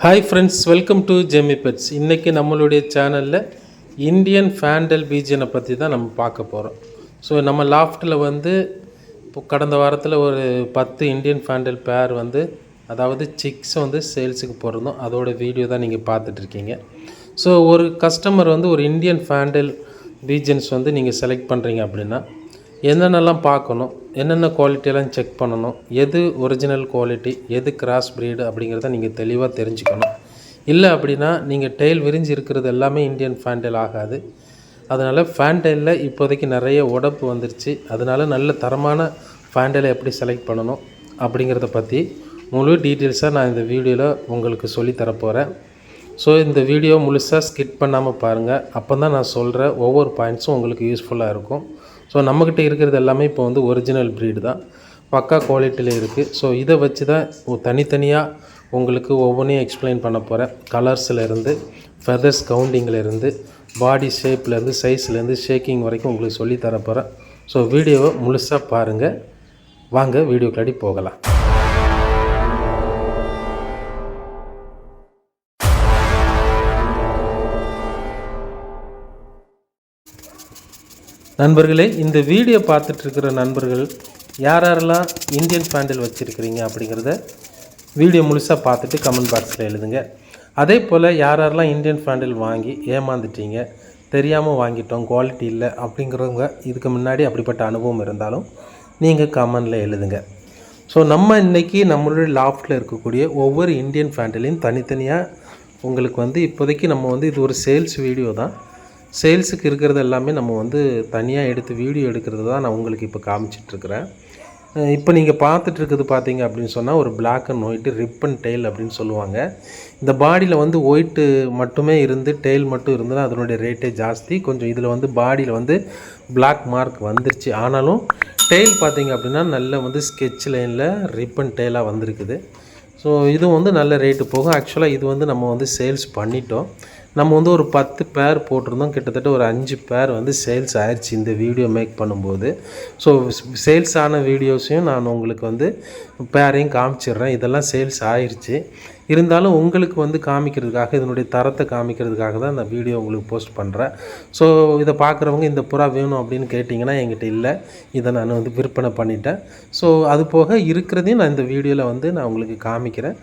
Hi friends welcome to Jemi pets இன்றைக்கி நம்மளுடைய சேனலில் இந்தியன் ஃபேண்டல் பீஜனை பற்றி தான் நம்ம பார்க்க போகிறோம் ஸோ நம்ம லாஃப்ட்டில் வந்து இப்போ கடந்த வாரத்தில் ஒரு பத்து இந்தியன் ஃபேண்டல் பேர் வந்து அதாவது சிக்ஸ் வந்து சேல்ஸுக்கு போகிறதும் அதோட வீடியோ தான் நீங்கள் பார்த்துட்ருக்கீங்க ஸோ ஒரு கஸ்டமர் வந்து ஒரு இந்தியன் ஃபேண்டல் பீஜன்ஸ் வந்து நீங்கள் செலக்ட் பண்ணுறீங்க அப்படின்னா என்னென்னலாம் பார்க்கணும் என்னென்ன குவாலிட்டியெல்லாம் செக் பண்ணணும் எது ஒரிஜினல் குவாலிட்டி எது கிராஸ் ப்ரீடு அப்படிங்கிறத நீங்கள் தெளிவாக தெரிஞ்சுக்கணும். இல்லை அப்படின்னா நீங்கள் டெய்ல் விரிஞ்சு இருக்கிறது எல்லாமே இந்தியன் ஃபேண்டெயில் ஆகாது. அதனால் ஃபேண்டெயிலில் இப்போதைக்கு நிறைய உடப்பு வந்துருச்சு. அதனால நல்ல தரமான ஃபேண்டைலை எப்படி செலக்ட் பண்ணணும் அப்படிங்கிறத பற்றி முழு டீட்டெயில்ஸாக நான் இந்த வீடியோவில் உங்களுக்கு சொல்லித் தரப்போகிறேன் ஸோ இந்த வீடியோ முழுசாக ஸ்கிப் பண்ணாமல் பாருங்கள் அப்போ தான் நான் சொல்கிற ஒவ்வொரு பாயிண்ட்ஸும் உங்களுக்கு யூஸ்ஃபுல்லாக இருக்கும். ஸோ நம்மக்கிட்ட இருக்கிறது எல்லாமே இப்போ வந்து ஒரிஜினல் ப்ரீடு தான். பக்கா குவாலிட்டியில் இருக்குது ஸோ இதை வச்சு தான் தனித்தனியாக உங்களுக்கு ஒவ்வொன்றையும் எக்ஸ்பிளைன் பண்ண போகிறேன் கலர்ஸ்லேருந்து ஃபெதர்ஸ் கவுண்டிங்லேருந்து பாடி ஷேப்லேருந்து சைஸ்லேருந்து ஷேக்கிங் வரைக்கும் உங்களுக்கு சொல்லித் தர போகிறேன் ஸோ வீடியோவை முழுசாக பாருங்கள் வாங்க வீடியோக்காடி போகலாம். நண்பர்களே இந்த வீடியோ பார்த்துட்டு இருக்கிற நண்பர்கள் யார் யாரெல்லாம் இந்தியன் ஃபேண்டில் வச்சுருக்கிறீங்க அப்படிங்கிறத வீடியோ முழுசாக பார்த்துட்டு கமெண்ட் பாக்ஸில் எழுதுங்க. அதே போல் யார் யாரெல்லாம் இந்தியன் ஃபேண்டில் வாங்கி ஏமாந்துட்டீங்க தெரியாமல் வாங்கிட்டோம் குவாலிட்டி இல்லை அப்படிங்கிறவங்க இதுக்கு முன்னாடி அப்படிப்பட்ட அனுபவம் இருந்தாலும் நீங்கள் கமெண்டில் எழுதுங்க. ஸோ நம்ம இன்றைக்கி நம்மளுடைய லாஃப்ட்டில் இருக்கக்கூடிய ஒவ்வொரு இந்தியன் ஃபேண்டிலையும் தனித்தனியாக உங்களுக்கு வந்து இப்போதைக்கு நம்ம வந்து இது ஒரு சேல்ஸ் வீடியோ தான். சேல்ஸுக்கு இருக்கிறது எல்லாமே நம்ம வந்து தனியாக எடுத்து வீடியோ எடுக்கிறது தான் நான் உங்களுக்கு இப்போ காமிச்சிட்ருக்கிறேன். இப்போ நீங்கள் பார்த்துட்டு இருக்குது பார்த்தீங்க அப்படின்னு சொன்னால் ஒரு black and white ribbon tail அப்படின்னு சொல்லுவாங்க. இந்த பாடியில் வந்து ஒயிட்டு மட்டுமே இருந்து டெய்ல் மட்டும் இருந்ததுன்னா அதனுடைய ரேட்டே ஜாஸ்தி. கொஞ்சம் இதில் வந்து பாடியில் வந்து பிளாக் மார்க் வந்துருச்சு. ஆனாலும் டெய்ல் பார்த்தீங்க அப்படின்னா நல்ல வந்து ஸ்கெட்ச் லைனில் ரிப்பன் டெய்லாக வந்திருக்குது. ஸோ இது வந்து நல்ல ரேட்டு போகும். ஆக்சுவலாக இது வந்து நம்ம வந்து சேல்ஸ் பண்ணிட்டோம். நம்ம வந்து ஒரு பத்து பேர் போட்டிருந்தோம். கிட்டத்தட்ட ஒரு அஞ்சு பேர் வந்து சேல்ஸ் ஆயிடுச்சு இந்த வீடியோ மேக் பண்ணும்போது. ஸோ சேல்ஸ் ஆன வீடியோஸையும் நான் உங்களுக்கு வந்து பேரையும் காமிச்சிடுறேன். இதெல்லாம் சேல்ஸ் ஆயிடுச்சு இருந்தாலும் உங்களுக்கு வந்து காமிக்கிறதுக்காக இதனுடைய தரத்தை காமிக்கிறதுக்காக தான் இந்த வீடியோ உங்களுக்கு போஸ்ட் பண்ணுறேன் ஸோ இதை பார்க்குறவங்க இந்த புறா வேணும் அப்படின்னு கேட்டிங்கன்னா என்கிட்ட இல்லை. இதை நான் வந்து விற்பனை பண்ணிட்டேன். ஸோ அது போக இருக்கிறதையும் நான் இந்த வீடியோவில் வந்து நான் உங்களுக்கு காமிக்கிறேன்.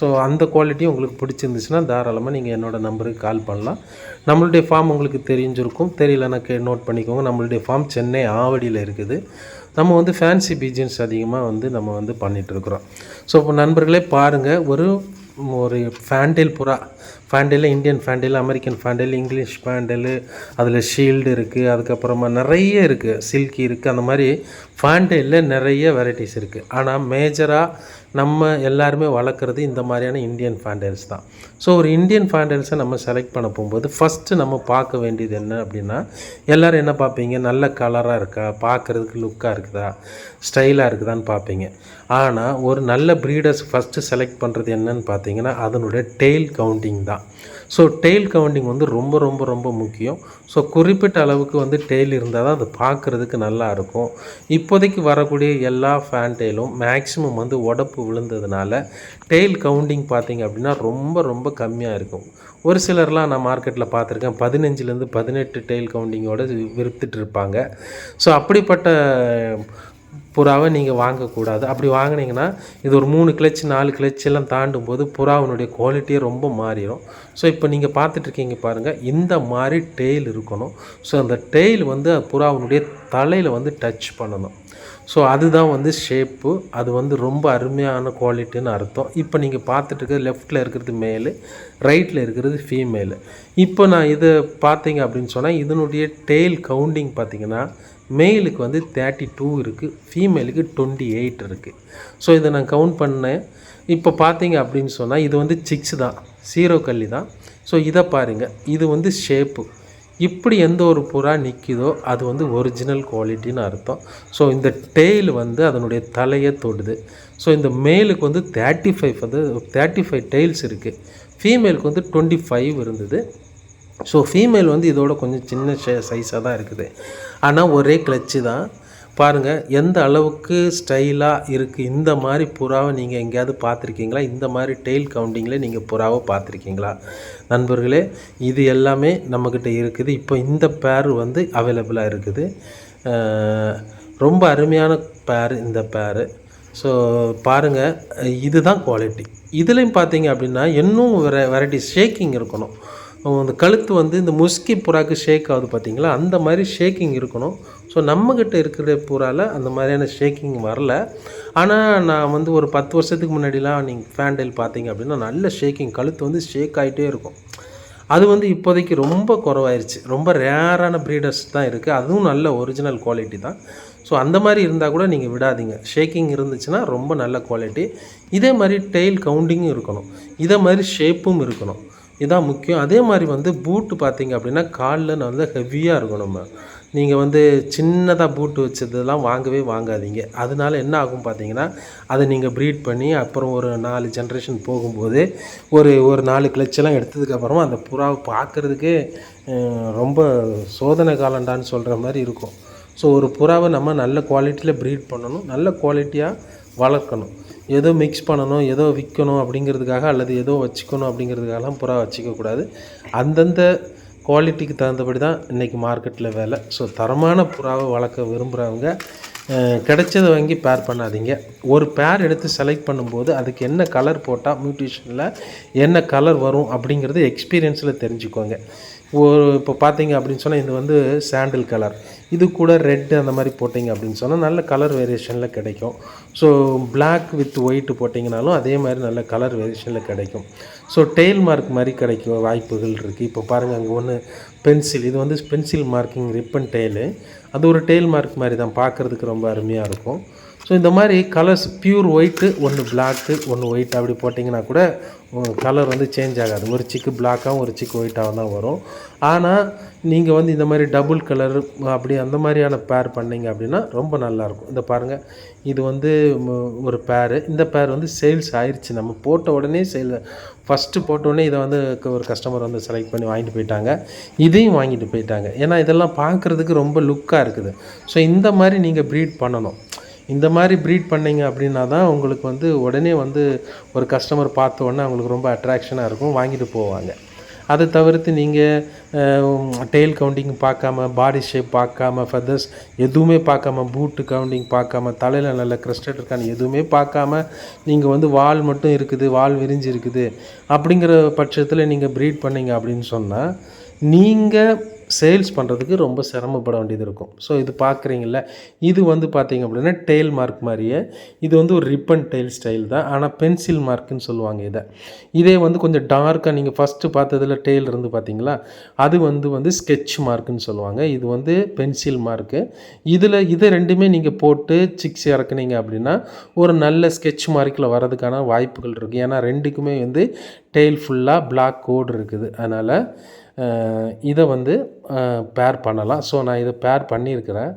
ஸோ அந்த குவாலிட்டியும் உங்களுக்கு பிடிச்சிருந்துச்சுன்னா தாராளமாக நீங்கள் என்னோடய நம்பருக்கு கால் பண்ணலாம். நம்மளுடைய ஃபார்ம் உங்களுக்கு தெரிஞ்சிருக்கும். தெரியலனா கே நோட் பண்ணிக்கோங்க. நம்மளுடைய ஃபார்ம் சென்னை ஆவடியில் இருக்குது. நம்ம வந்து ஃபேன்சி பீஜன்ஸ் அதிகமாக வந்து நம்ம வந்து பண்ணிகிட்ருக்குறோம் ஸோ இப்போ நண்பர்களே பாருங்கள் ஒரு ஒரு ஃபேண்டில் புறா fantail Indian fantail American fantail English fantail அதில் ஷீல்டு இருக்குது அதுக்கப்புறமா நிறைய இருக்குது சில்கி இருக்குது அந்த மாதிரி ஃபேண்டிலில் நிறைய வெரைட்டிஸ் இருக்குது ஆனால் மேஜராக நம்ம எல்லாருமே வளர்க்குறது இந்த மாதிரியான இந்தியன் ஃபேண்டல்ஸ் தான். ஸோ ஒரு இந்தியன் ஃபேண்டல்ஸை நம்ம செலக்ட் பண்ண போகும்போது ஃபஸ்ட்டு நம்ம பார்க்க வேண்டியது என்ன அப்படின்னா எல்லோரும் என்ன பார்ப்பீங்க? நல்ல கலராக இருக்கா? பார்க்குறதுக்கு லுக்காக இருக்குதா? ஸ்டைலாக இருக்குதான்னு பார்ப்பீங்க. ஆனால் ஒரு நல்ல ப்ரீடர்ஸ் ஃபஸ்ட்டு செலக்ட் பண்ணுறது என்னன்னு பார்த்தீங்கன்னா அதனுடைய டெய்ல் கவுண்டிங் தான். ஸோ டெய்ல் கவுண்டிங் வந்து ரொம்ப ரொம்ப ரொம்ப முக்கியம். ஸோ குறிப்பிட்ட அளவுக்கு வந்து டெய்ல் இருந்தால் தான் அது பார்க்குறதுக்கு நல்லா இருக்கும். இப்போதைக்கு வரக்கூடிய எல்லா ஃபேன் டெய்லும் மேக்ஸிமம் வந்து உடப்பு விழுந்ததுனால டெய்ல் கவுண்டிங் பார்த்தீங்க அப்படின்னா ரொம்ப ரொம்ப கம்மியாக இருக்கும். ஒரு சிலர்லாம் நான் மார்க்கெட்டில் பார்த்துருக்கேன் பதினஞ்சுலேருந்து பதினெட்டு டெய்ல் கவுண்டிங்கோட விற்றுட்டு இருப்பாங்க. ஸோ அப்படிப்பட்ட புறாவை நீங்கள் வாங்கக்கூடாது. அப்படி வாங்குனீங்கன்னா இது ஒரு மூணு கிளச் நாலு கிளச் எல்லாம் தாண்டும் போது புறாவினுடைய குவாலிட்டியே ரொம்ப மாறிடும் ஸோ இப்போ நீங்கள் பார்த்துட்ருக்கீங்க பாருங்கள் இந்த மாதிரி டெய்ல் இருக்கணும். ஸோ அந்த டெய்ல் வந்து புறாவினுடைய தலையில் வந்து டச் பண்ணணும். ஸோ அதுதான் வந்து ஷேப்பு அது வந்து ரொம்ப அருமையான குவாலிட்டின்னு அர்த்தம். இப்போ நீங்கள் பார்த்துட்டு இருக்கிறது லெஃப்ட்டில் இருக்கிறது மேலு ரைட்டில் இருக்கிறது ஃபீமேலு இப்போ நான் இதை பார்த்தீங்க அப்படின்னு சொன்னால் இதனுடைய டெய்ல் கவுண்டிங் பார்த்தீங்கன்னா மேலுக்கு வந்து தேர்ட்டி டூ இருக்குது ஃபீமேலுக்கு டுவெண்ட்டி எயிட் இருக்குது ஸோ இதை நான் கவுண்ட் பண்ணேன். இப்போ பார்த்தீங்க அப்படின்னு சொன்னால் இது வந்து சிக்ஸ் தான். சீரோ கல்லி தான். ஸோ இதை பாருங்கள் இது வந்து ஷேப்பு இப்படி எந்த ஒரு புறா நிற்கிதோ அது வந்து ஒரிஜினல் குவாலிட்டின்னு அர்த்தம். ஸோ இந்த டெய்ல் வந்து அதனுடைய தலையை தொடுது. ஸோ இந்த மேலுக்கு வந்து தேர்ட்டி ஃபைவ் வந்து தேர்ட்டி ஃபைவ் டெய்ல்ஸ் இருக்குது ஃபீமேலுக்கு வந்து டுவெண்ட்டி ஃபைவ் இருந்தது. ஸோ ஃபீமேல் வந்து இதோட கொஞ்சம் சின்ன சைஸாக தான் இருக்குது. ஆனால் ஒரே கிளச்சு தான். பாருங்கள் எந்த அளவுக்கு ஸ்டைலாக இருக்குது இந்த மாதிரி புறாவை நீங்கள் எங்கேயாவது பார்த்துருக்கீங்களா? இந்த மாதிரி டெய்ல் கவுண்டிங்கில் நீங்கள் புறாவை பார்த்துருக்கீங்களா? நண்பர்களே இது எல்லாமே நம்மக்கிட்ட இருக்குது. இப்போ இந்த பேர் வந்து அவைலபிளாக இருக்குது. ரொம்ப அருமையான பேர் இந்த பேர் ஸோ பாருங்கள் இதுதான் குவாலிட்டி இதுலேயும் பார்த்தீங்க அப்படின்னா இன்னும் வெரை வெரைட்டி ஷேக்கிங் இருக்கணும். அந்த கழுத்து வந்து இந்த முஸ்கி புறாக்கு ஷேக் ஆகுது பார்த்தீங்களா? அந்த மாதிரி ஷேக்கிங் இருக்கணும். ஸோ நம்மக்கிட்ட இருக்கிற புறாவில் அந்த மாதிரியான ஷேக்கிங் வரல. ஆனால் நான் வந்து ஒரு பத்து வருஷத்துக்கு முன்னாடிலாம் நீங்கள் ஃபேண்டல் பார்த்தீங்க அப்படின்னா நல்ல ஷேக்கிங் கழுத்து வந்து ஷேக் ஆகிட்டே இருக்கும். அது வந்து இப்போதைக்கு ரொம்ப குறவாயிருச்சு. ரொம்ப ரேரான ப்ரீடர்ஸ் தான் இருக்குது அதுவும் நல்ல ஒரிஜினல் குவாலிட்டி தான். ஸோ அந்த மாதிரி இருந்தால் கூட நீங்கள் விடாதீங்க. ஷேக்கிங் இருந்துச்சுன்னா ரொம்ப நல்ல குவாலிட்டி இதே மாதிரி டெய்ல் கவுண்டிங்கும் இருக்கணும். இதே மாதிரி ஷேப்பும் இருக்கணும். இதான் முக்கியம். அதே மாதிரி வந்து பூட்டு பார்த்தீங்க அப்படின்னா காலில் நல்ல ஹெவியாக இருக்கும் நம்ம. நீங்கள் வந்து சின்னதாக பூட்டு வச்சதெல்லாம் வாங்கவே வாங்காதீங்க. அதனால என்ன ஆகும் பார்த்தீங்கன்னா அதை நீங்கள் ப்ரீட் பண்ணி அப்புறம் ஒரு நாலு ஜென்ரேஷன் போகும்போது ஒரு ஒரு நாலு கிளச்செல்லாம் எடுத்ததுக்கப்புறமா அந்த புறாவை பார்க்குறதுக்கே ரொம்ப சோதனை காலண்டான்னு சொல்கிற மாதிரி இருக்கும். ஸோ ஒரு புறாவை நம்ம நல்ல குவாலிட்டியில் ப்ரீட் பண்ணணும். நல்ல குவாலிட்டியாக வளர்க்கணும். ஏதோ மிக்ஸ் பண்ணணும் ஏதோ விற்கணும் அப்படிங்கிறதுக்காக அல்லது ஏதோ வச்சுக்கணும் அப்படிங்கிறதுக்காகலாம் புறா வச்சுக்கக்கூடாது அந்தந்த குவாலிட்டிக்கு தகுந்தபடி தான் இன்றைக்கி மார்க்கெட்டில் வேலை. ஸோ தரமான புறாவை வளர்க்க விரும்புகிறவங்க கிடைச்சதை வாங்கி பேர் பண்ணாதீங்க. ஒரு பேர் எடுத்து செலக்ட் பண்ணும்போது அதுக்கு என்ன கலர் போட்டால் மியூட்டேஷனில் என்ன கலர் வரும் அப்படிங்கிறது எக்ஸ்பீரியன்ஸில் தெரிஞ்சுக்கோங்க. ஒரு இப்போ பார்த்தீங்க அப்படின்னு சொன்னால் இது வந்து சாண்டில் கலர் இது கூட ரெட்டு அந்த மாதிரி போட்டிங்க அப்படின்னு சொன்னால் நல்ல கலர் வேரியேஷனில் கிடைக்கும். ஸோ பிளாக் வித் ஒயிட்டு போட்டிங்கனாலும் அதே மாதிரி நல்ல கலர் வேரியேஷனில் கிடைக்கும். ஸோ டெய்ல் மார்க் மாதிரி கிடைக்கும் வாய்ப்புகள் இருக்குது இப்போ பாருங்கள் அங்கே ஒன்று பென்சில் இது வந்து பென்சில் மார்க்கிங் ரிப்பன் டெய்லு அது ஒரு டெய்ல் மார்க் மாதிரி தான். பார்க்குறதுக்கு ரொம்ப அருமையாக இருக்கும். ஸோ இந்த மாதிரி கலர்ஸ் பியூர் ஒயிட்டு ஒன்று பிளாக்கு ஒன்று ஒயிட் அப்படி போட்டிங்கன்னா கூட கலர் வந்து சேஞ்ச் ஆகாது. ஒரு சிக்கு பிளாக்காகவும் ஒரு சிக்கு ஒயிட்டாகவும் தான் வரும். ஆனால் நீங்கள் வந்து இந்த மாதிரி டபுள் கலர் அப்படி அந்த மாதிரியான பேர் பண்ணிங்க அப்படின்னா ரொம்ப நல்லாயிருக்கும் இந்த பாருங்கள் இது வந்து ஒரு பேர் இந்த பேர் வந்து சேல்ஸ் ஆயிடுச்சு நம்ம போட்ட உடனே சேல் ஃபஸ்ட்டு போட்ட உடனே இதை வந்து க- ஒரு கஸ்டமர் வந்து செலக்ட் பண்ணி வாங்கிட்டு போயிட்டாங்க. இதையும் வாங்கிட்டு போயிட்டாங்க. ஏன்னா இதெல்லாம் பார்க்குறதுக்கு ரொம்ப லுக்காக இருக்குது. ஸோ இந்த மாதிரி நீங்கள் ப்ரீட் பண்ணணும். இந்த மாதிரி ப்ரீட் பண்ணிங்க அப்படின்னா தான் உங்களுக்கு வந்து உடனே வந்து ஒரு கஸ்டமர் பார்த்த உடனே அவங்களுக்கு ரொம்ப அட்ராக்ஷனாக இருக்கும். வாங்கிட்டு போவாங்க. அதை தவிர்த்து நீங்கள் டெய்ல் கவுண்டிங் பார்க்காம பாடி ஷேப் பார்க்காம ஃபெதர்ஸ் எதுவுமே பார்க்காம பூட்டு கவுண்டிங் பார்க்காம தலையில் நல்ல கிரஸ்டட் இருக்கான்னு எதுவுமே பார்க்காம நீங்கள் வந்து வால் மட்டும் இருக்குது வால் விரிஞ்சு இருக்குது. அப்படிங்கிற பட்சத்தில் நீங்கள் ப்ரீட் பண்ணிங்க அப்படின்னு சொன்னால் நீங்கள் சேல்ஸ் பண்ணுறதுக்கு ரொம்ப சிரமப்பட வேண்டியது இருக்கும். ஸோ இது பார்க்குறீங்கள இது வந்து பார்த்தீங்க அப்படின்னா டெய்ல் மார்க் மாதிரியே இது வந்து ஒரு ரிப்பன் டெய்ல் ஸ்டைல் தான். ஆனால் பென்சில் மார்க்குன்னு சொல்லுவாங்க இதை. இதே வந்து கொஞ்சம் டார்க்காக நீங்கள் ஃபஸ்ட்டு பார்த்ததுல டெய்ல் இருந்து பார்த்தீங்களா அது வந்து வந்து ஸ்கெட்ச் மார்க்குன்னு சொல்லுவாங்க. இது வந்து பென்சில் மார்க்கு இதில் இதை ரெண்டுமே நீங்கள் போட்டு சிக்ஸ் இறக்குனீங்க அப்படின்னா ஒரு நல்ல ஸ்கெட்ச் மார்க்கில் வரதுக்கான வாய்ப்புகள் இருக்குது ஏன்னா ரெண்டுக்குமே வந்து டெய்ல் ஃபுல்லாக பிளாக் கோடு இருக்குது. அதனால் இதை வந்து பேர் பண்ணலாம். ஸோ நான் இதை பேர் பண்ணியிருக்கிறேன்.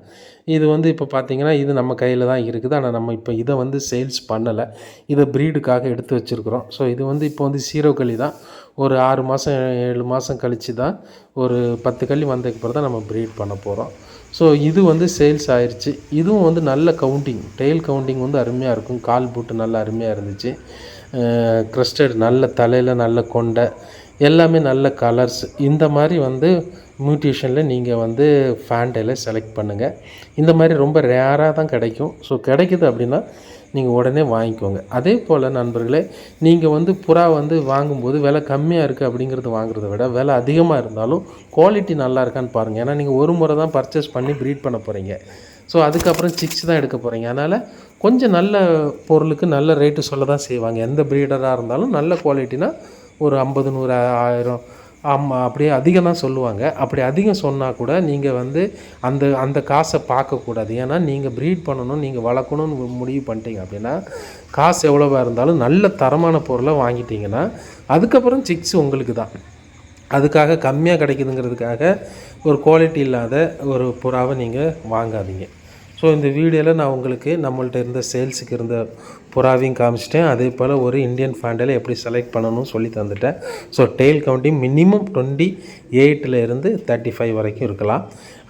இது வந்து இப்போ பார்த்தீங்கன்னா இது நம்ம கையில் தான் இருக்குது. ஆனால் நம்ம இப்போ இதை வந்து சேல்ஸ் பண்ணலை. இதை ப்ரீடுக்காக எடுத்து வச்சுருக்குறோம். ஸோ இது வந்து இப்போ வந்து சீரோ களி தான். ஒரு ஆறு மாதம் ஏழு மாதம் கழித்து தான் ஒரு பத்து களி வந்ததுக்கப்புறம் தான் நம்ம ப்ரீட் பண்ண போகிறோம் ஸோ இது வந்து சேல்ஸ் ஆயிடுச்சு இதுவும் வந்து நல்ல கவுண்டிங் டெய்ல் கவுண்டிங் வந்து அருமையாக இருக்கும். கால் பூட்டு நல்லா அருமையாக இருந்துச்சு. க்ரஸ்டட் நல்ல தலையில் நல்ல கொண்டை. எல்லாமே நல்ல கலர்ஸ் இந்த மாதிரி வந்து மியூட்டேஷனில் நீங்கள் வந்து ஃபேண்டையில் செலக்ட் பண்ணுங்கள் இந்த மாதிரி ரொம்ப ரேராக தான் கிடைக்கும். ஸோ கிடைக்குது அப்படின்னா நீங்கள் உடனே வாங்கிக்கோங்க. அதே போல் நண்பர்களே நீங்கள் வந்து புறா வந்து வாங்கும்போது விலை கம்மியாக இருக்குது அப்படிங்கிறது வாங்குறத விட விலை அதிகமாக இருந்தாலும் குவாலிட்டி நல்லா இருக்கான்னு பாருங்கள் ஏன்னா நீங்கள் ஒரு முறை தான் பர்ச்சேஸ் பண்ணி ப்ரீட் பண்ண போகிறீங்க ஸோ அதுக்கப்புறம் சிக்ஸ் தான் எடுக்க போகிறீங்க அதனால் கொஞ்சம் நல்ல பொருளுக்கு நல்ல ரேட்டு சொல்ல தான் செய்வாங்க. எந்த ப்ரீடராக இருந்தாலும் நல்ல குவாலிட்டினா ஒரு ஐம்பது நூறு ஆயிரம் ஆமாம் அப்படியே அதிகம் தான் சொல்லுவாங்க. அப்படி அதிகம் சொன்னால் கூட நீங்கள் வந்து அந்த அந்த காசை பார்க்கக்கூடாது ஏன்னா நீங்கள் ப்ரீட் பண்ணணும் நீங்கள் வளர்க்கணும்னு முடிவு பண்ணிட்டீங்க அப்படின்னா காசு எவ்வளோவா இருந்தாலும் நல்ல தரமான பொருளை வாங்கிட்டீங்கன்னா அதுக்கப்புறம் சிக்ஸ் உங்களுக்கு தான் அதுக்காக கம்மியாக கிடைக்குதுங்கிறதுக்காக ஒரு குவாலிட்டி இல்லாத ஒரு புறாவை நீங்கள் வாங்காதீங்க. ஸோ இந்த வீடியோவில் நான் உங்களுக்கு நம்மள்ட்ட இருந்த சேல்ஸுக்கு இருந்த புறாவையும் காமிச்சிட்டேன். அதே போல் ஒரு இந்தியன் ஃபேண்டில் எப்படி செலக்ட் பண்ணணும்னு சொல்லி தந்துட்டேன். So tail counting minimum twenty எயிட்டில் இருந்து தேர்ட்டி ஃபைவ் வரைக்கும் இருக்கலாம்.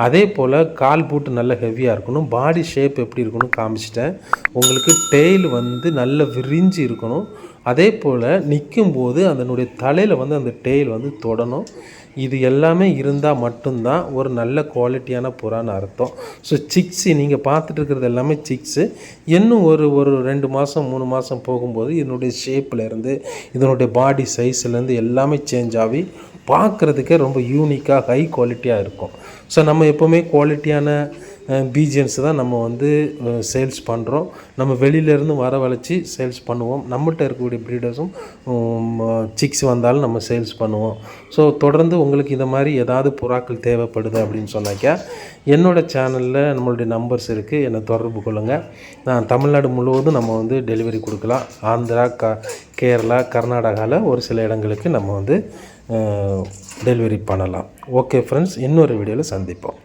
அதே போல் கால் பூட்டு நல்ல ஹெவியாக இருக்கணும். பாடி ஷேப் எப்படி இருக்கணும் காமிச்சிட்டேன். உங்களுக்கு டெய்ல் வந்து நல்ல விரிஞ்சு இருக்கணும். அதே போல் நிற்கும்போது அதனுடைய தலையில் வந்து அந்த டெய்ல் வந்து தொடணும். இது எல்லாமே இருந்தால் மட்டும்தான் ஒரு நல்ல குவாலிட்டியான புறான்னு அர்த்தம். ஸோ சிக்ஸு நீங்கள் பார்த்துட்டு இருக்கிறது எல்லாமே சிக்ஸு இன்னும் ஒரு ஒரு ரெண்டு மாதம் மூணு மாதம் போகும்போது இதனுடைய ஷேப்பில் இருந்து இதனுடைய பாடி சைஸ்லேருந்து எல்லாமே சேஞ்ச் ஆகி பார்க்குறதுக்கே ரொம்ப யூனிக்காக ஹை குவாலிட்டியாக இருக்கும். ஸோ நம்ம எப்போவுமே குவாலிட்டியான பீஜியன்ஸ் தான் நம்ம வந்து சேல்ஸ் பண்ணுறோம் நம்ம வெளியிலேருந்து வரவழைச்சி சேல்ஸ் பண்ணுவோம். நம்மகிட்ட இருக்கக்கூடிய ப்ரீடர்ஸும் சிக்ஸ் வந்தாலும் நம்ம சேல்ஸ் பண்ணுவோம். ஸோ தொடர்ந்து உங்களுக்கு இந்த மாதிரி ஏதாவது புறாக்கள் தேவைப்படுது அப்படின்னு சொன்னாக்கா என்னோடய சேனலில் நம்மளுடைய நம்பர்ஸ் இருக்குது என்னை தொடர்பு கொள்ளுங்கள் நான் தமிழ்நாடு முழுவதும் நம்ம வந்து டெலிவரி கொடுக்கலாம். ஆந்திரா க கேரளா கர்நாடகாவில் ஒரு சில இடங்களுக்கு நம்ம வந்து டெலிவரி பண்ணலாம். ஓகே ஃப்ரெண்ட்ஸ் இன்னொரு வீடியோவில் சந்திப்போம்.